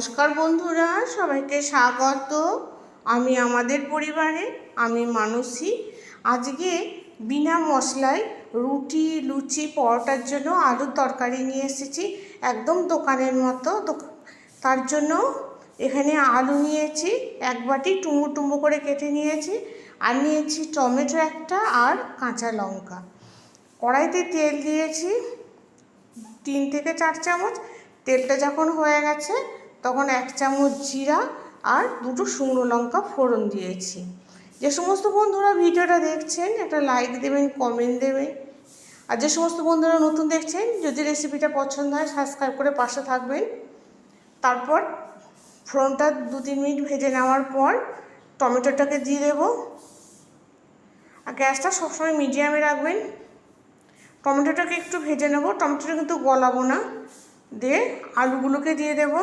নমস্কার বন্ধুরা, সবাইকে স্বাগত। আমি আমাদের পরিবারে, আমি মানসী। আজকে বিনা মশলায় রুটি, লুচি পরোটার জন্য আলুর তরকারি নিয়ে এসেছি, একদম দোকানের মতো। তার জন্য এখানে আলু নিয়েছি, এক বাটি টুমু টুমো করে কেটে নিয়েছি, আর নিয়েছি টমেটো একটা আর কাঁচা লঙ্কা। কড়াইতে তেল দিয়েছি, তিন থেকে চার চামচ। তেলটা যখন হয়ে গেছে তখন এক চামচ জিরা আর দুটো শুকনো লঙ্কা ফোড়ন দিয়েছি। যে সমস্ত বন্ধুরা ভিডিওটা দেখছেন, একটা লাইক দেবেন কমেন্ট দেবেন। আর যে সমস্ত বন্ধুরা নতুন দেখছেন, যদি রেসিপিটা পছন্দ হয় সাবস্ক্রাইব করে পাশে থাকবেন। তারপর ফোড়নটা দু তিন মিনিট ভেজে নেওয়ার পর টমেটোটাকে দিয়ে দেবো। আর গ্যাসটা সবসময় মিডিয়ামে রাখবেন। টমেটোটাকে একটু ভেজে নেব। টমেটোটা কিন্তু গলাবো না। দিয়ে আলুগুলোকে দিয়ে দেব।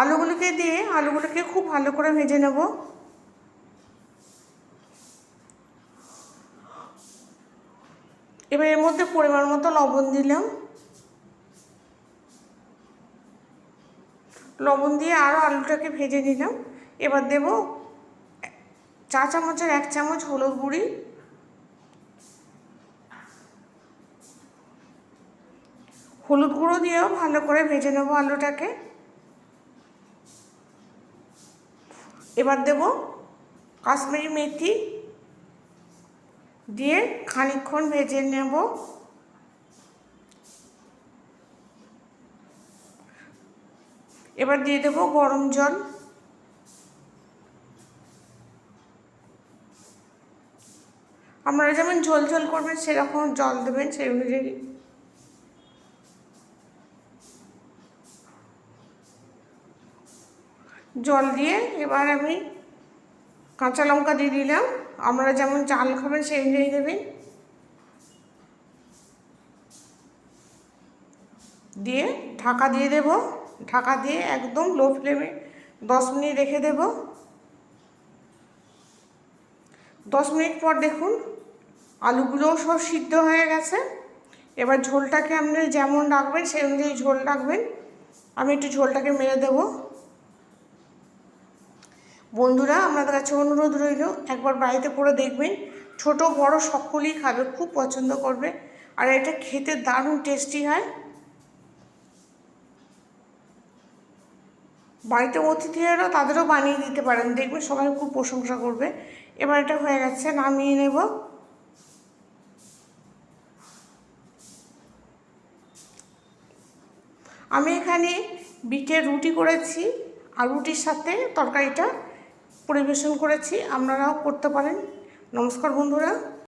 আলুগুলোকে দিয়ে আলুগুলোকে খুব ভালো করে ভেজে নেব। এবার এর মধ্যে পরিমাণ মতো লবণ দিলাম। লবণ দিয়ে আরও আলুটাকে ভেজে নিলাম। এবার দেব চা চামচের এক চামচ হলুদ গুঁড়ি। হলুদ গুঁড়ো দিয়েও ভালো করে ভেজে নেব আলুটাকে। এবার দেব কাশ্মীরি মেথি দিয়ে খানিকক্ষণ ভেজে নেব। এবার দিয়ে দেবো গরম জল। আপনারা যেমন ঝোল ঝোল করবেন, সেরকম জল দেবেন, সেই অনুযায়ী জল দিয়ে এবার আমি কাঁচা লঙ্কা দিয়ে দিলাম। আপনারা যেমন চাল খাবেন, সেই অনুযায়ী দেবেন। দিয়ে ঢাকা দিয়ে দেব। ঢাকা দিয়ে একদম লো ফ্লেমে দশ মিনিট রেখে দেব। দশ মিনিট পর দেখুন, আলুগুলোও সব সিদ্ধ হয়ে গেছে। এবার ঝোলটাকে আপনি যেমন রাখবেন, সেই অনুযায়ী ঝোল রাখবেন। আমি একটু ঝোলটাকে মেরে দেবো। বন্ধুরা, আপনাদের কাছে অনুরোধ রইল, একবার বাড়িতে করে দেখবেন, ছোট বড় সকলেই খাবে, খুব পছন্দ করবে। আর এটা খেতে দারুণ টেস্টি হয়। বাড়িতে অতিথি এলো তাদেরও বানিয়ে দিতে পারেন, দেখবেন সবাই খুব প্রশংসা করবে। এবার এটা হয়ে গেছে, নামিয়ে নেব। আমি এখানে বিটের রুটি করেছি, আর রুটির সাথে তরকারিটা পরিবেশন করেছি আপনারাও করতে পারেন। নমস্কার বন্ধুরা।